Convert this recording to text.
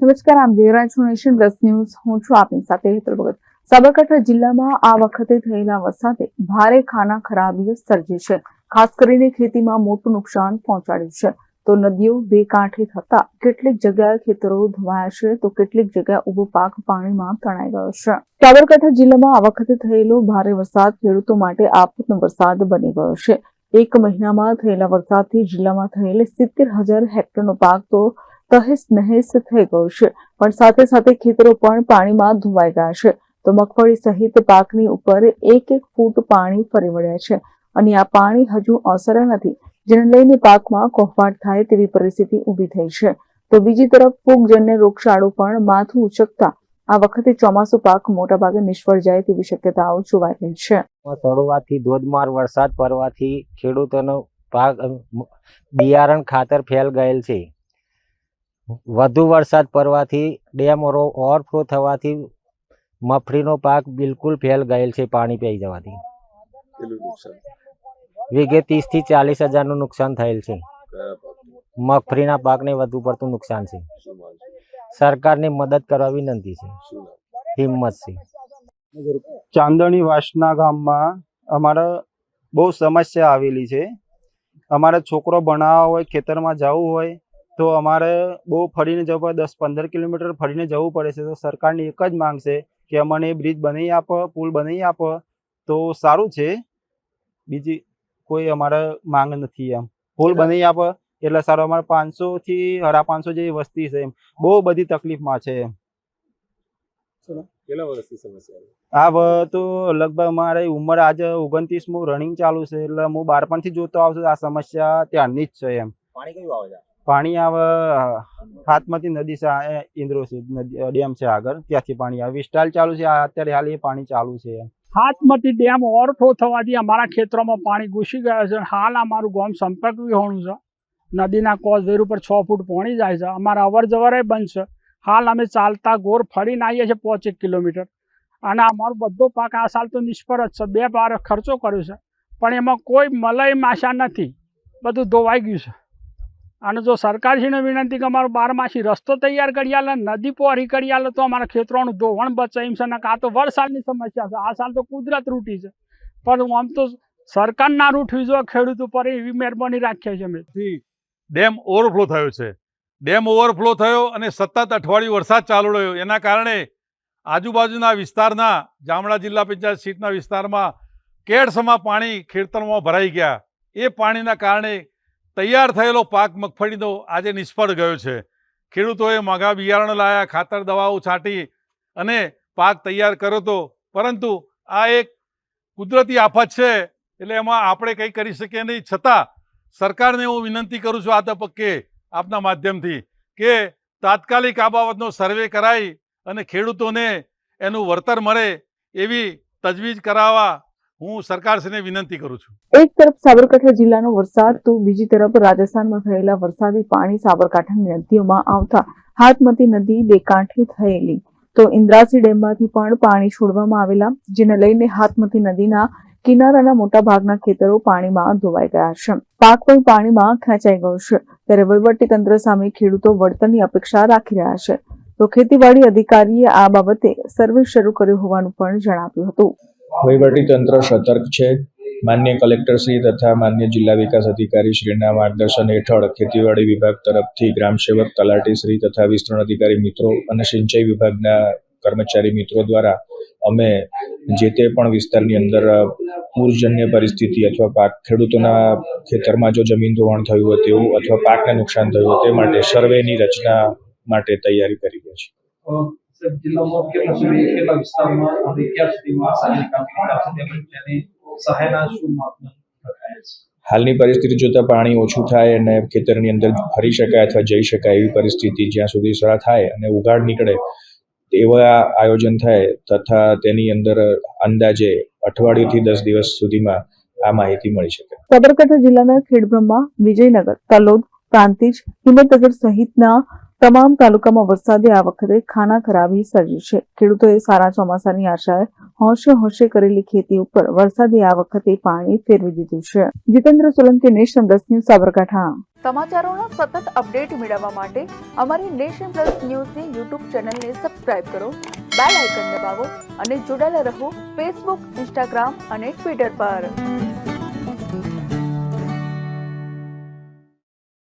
નમસ્કાર, આમ છો નેશન પ્લસ ન્યૂઝ. હું છું આપની સાથે હેતલ ભગત. સાબરકાંઠા જિલ્લામાં આ વખતે થયેલા વરસાદે ભારે ખાના ખરાબીઓ સર્જી છે. ખાસ કરીને ખેતીમાં મોટું નુકસાન પહોંચાડ્યું છે. તો નદીઓ બે કાંઠે થતા કેટલીક જગ્યાએ ખેતરો ધોવાયા છે, તો કેટલીક જગ્યાએ ઊભો પાક પાણીમાં તણાઈ ગયો છે. સાબરકાંઠા જિલ્લામાં આ વખતે થયેલો ભારે વરસાદ ખેડૂતો માટે આફતનો વરસાદ બની ગયો છે. એક મહિનામાં થયેલા વરસાદથી જિલ્લામાં થયેલ સિત્તેર હજાર હેક્ટરનો પાક તો તહેસ નહેસ થઈ ગયું છે. પણ સાથે સાથે ખેતરો પણ પાણીમાં ધોવાઈ ગયા છે. તો મગફળી સહિત પાકની ઉપર એક એક ફૂટ પાણી ફરી વળ્યા છે. અને આ પાણી હજુ ઓસર્યા નથી. જેને લઈને પાકમાં કોફાટ થાય તેવી પરિસ્થિતિ ઊભી થઈ છે. તો બીજી તરફ ફૂગજન્ય રોગચાળો પણ માથું ઉચકતા આ વખતે ચોમાસુ પાક મોટાભાગે નિષ્ફળ જાય તેવી શક્યતાઓ જોવાઈ રહી છે. તળવાથી ધોધમાર વરસાદ પડવાથી ખેડૂતોનો પાક બિયારણ ખાતર ફેલ ગયેલ છે. વધુ વરસાદ પડવાથી ડેમ ઓવરફ્લો થવાથી મગફળીનો પાક બિલકુલ ફેલ ગયેલ છે પાણી પી જવાથી. વીઘે ત્રીસથી ચાલીસ હજારનું નુકસાન થયેલ છે. મગફળીના પાકને વધુ પડતું નુકસાન છે. સરકારને મદદ કરવા વિનંતી છે. હિંમત છે. ચાંદણી વાસના ગામમાં અમારે બહુ સમસ્યા આવેલી છે. અમારે છોકરો ભણાવવા હોય ખેતરમાં જવું હોય તો અમારે બહુ ફરીને જવું પડે દસ પંદર કિલોમીટર ફરીને જવું પડે છે. તો સરકારની એક જ માંગ છે કે અમને બ્રિજ બનાવી આપો પુલ બનાવી આપો. તો સારું છે. બીજી કોઈ અમારે માંગ નથી એમ. પુલ બનાવી આપો એટલે સારું. અમારે પાંચસો થી સાડા પાંચસો જેવી વસ્તી છે એમ. બહુ બધી તકલીફમાં છે એમ. વ- તો લગભગ મારી ઉંમર આજે ઓગણત્રીસમું રનિંગ ચાલુ છે. એટલે હું બાળપણથી જોતો આવશું આ સમસ્યા ત્યારની જ છે એમ. પાણી કયું આવે છે? પાણી આવે હાથમાંથી નદી છે ઇન્દ્રોસી ડેમ છે આગળ, ત્યાંથી પાણી આવે. વિસ્ટાલ ચાલુ છે અત્યારે હાલ એ પાણી ચાલુ છે. હાથમાંથી ડેમ ઓવરફ્લો થવાથી અમારા ખેતરોમાં પાણી ઘૂસી ગયા છે હાલ અમારું ગામ સંપર્ક વિહોણું છે. નદીના કોઝવેર ઉપર છ ફૂટ પહોંચી જાય છે. અમારા અવર જવર બંધ છે. હાલ અમે ચાલતા ગોર ફરીને આવીએ છીએ પાંચેક કિલોમીટર. અને અમારો બધો પાક આ સાલ તો નિષ્ફળ જ છે. બે વાર ખર્ચો કર્યો છે. પણ એમાં કોઈ મલય માશા નથી. બધું ધોવાઈ ગયું છે. અને જો સરકારશ્રીને વિનંતી કે અમારો બારમાસી રસ્તો તૈયાર કરી આલે, નદી પોરી કરી આલે, તો અમારા ખેતરોનું ધોવણ બચે છે. ને આ તો વરસાદની સમસ્યા છે. આ સાલ તો કુદરત રૂટી છે. પણ આમ તો સરકાર ના રૂઠવી જો ખેડૂત ઉપર એવી મહેરબાની રાખીએ છીએ અમે. ડેમ ઓવરફ્લો થયો છે. ડેમ ઓવરફ્લો થયો અને સતત અઠવાડિયું વરસાદ ચાલુ રહ્યો. એના કારણે આજુબાજુના વિસ્તારના જામડા જિલ્લા પંચાયત સીટના વિસ્તારમાં કેડસમાં પાણી ખેતરમાં ભરાઈ ગયા. એ પાણીના કારણે તૈયાર થયેલો પાક મગફળીનો આજે નિષ્ફળ ગયો છે. ખેડૂતોએ મોંઘા બિયારણ લાયા, ખાતર દવાઓ છાંટી અને પાક તૈયાર કર્યો હતો પરંતુ આ એક કુદરતી આફત છે, એટલે એમાં આપણે કંઈ કરી શકીએ નહીં. છતાં સરકારને હું વિનંતી કરું છું આ તબક્કે આપના માધ્યમથી કે તાત્કાલિક આ બાબતનો સર્વે કરાઈ અને ખેડૂતોને એનું વળતર મળે એવી તજવીજ કરાવવા હું સરકારશ્રીને વિનંતી કરું છું. એક તરફ સાબરકાંઠા જિલ્લાનો વરસાદ, તો બીજી તરફ રાજસ્થાનમાં થયેલા વરસાદી પાણી સાબરકાંઠાની નદીઓમાં આવતા હાથમતી નદી બે કાંઠે થયેલી. તો ઇન્દ્રાસી ડેમમાંથી પણ પાણી છોડવામાં આવેલા, જેને લઈને હાથમતી નદીના કિનારાના મોટા ભાગના ખેતરો પાણીમાં ધોવાઈ ગયા છે. પાક પણ પાણીમાં ખેંચાઈ ગયો છે. ત્યારે વહીવટી તંત્ર સામે ખેડૂતો વળતરની અપેક્ષા રાખી રહ્યા છે. તો ખેતીવાડી અધિકારીએ આ બાબતે સર્વે શરૂ કર્યો હોવાનું પણ જણાવ્યું હતું. તંત્ર સતર્ક છે. માન્ય કલેક્ટરશ્રી તથા માન્ય જિલ્લા વિકાસ અધિકારી શ્રીના માર્ગદર્શન હેઠળ ખેતીવાડી વિભાગ તરફથી ગ્રામ સેવક તલાટીશ્રી તથા વિસ્તરણ અધિકારી મિત્રો અને સિંચાઈ વિભાગના કર્મચારી મિત્રો દ્વારા અમે જે તે પણ વિસ્તારની અંદર પૂરજન્ય પરિસ્થિતિ અથવા પાક, ખેડૂતોના ખેતરમાં જો જમીન ધોવાણ થયું હોય તેવું અથવા પાકને નુકસાન થયું હોય તે માટે સર્વેની રચના માટે તૈયારી કરી રહ્યા છીએ. જિલ્લામાં કેટલા સુધી કેટલા વિસ્તારમાં અને ક્યાં સુધીમાં સારી કામગીરી ચાલશે તેમજ સહાયના શું માપદંડ રખાયા છે? હાલની પરિસ્થિતિ જોતાં પાણી ઓછું થાય અને ખેતરની અંદર ફરી શકાય અથવા જઈ શકાય એવી પરિસ્થિતિ જ્યાં સુધી સરા થાય અને ઉગાડ નીકળે એવા આયોજન થાય તથા તેની અંદર અંદાજે અઠવાડિયુંથી દસ દિવસ સુધીમાં આ માહિતી મળી શકે. સાબરકાંઠા જિલ્લાના ખેડબ્રહ્મા વિજયનગર તલોદ પ્રાંતિજ હિંમતનગર સહિતના તમામ તાલુકામાં વરસાદે આ વખતે ખાના ખરાબી સર્જી છે. ખેડૂતોએ સારા ચોમાસાની આશાએ હોંશે હોંશે કરેલી ખેતી ઉપર વરસાદે આ વખતે પાણી ફેરવી દીધું છે. Jitendra Solanki, nation plus news, Sabarkantha. સમાચારોના સતત અપડેટ મેળવવા માટે અમારી નેશન પ્લસ ન્યૂઝની યુટ્યુબ ચેનલને સબસ્ક્રાઇબ કરો, બેલ આઇકન દબાવો અને જોડાયેલા રહો ફેસબુક, ઇન્સ્ટાગ્રામ અને ટ્વિટર પર.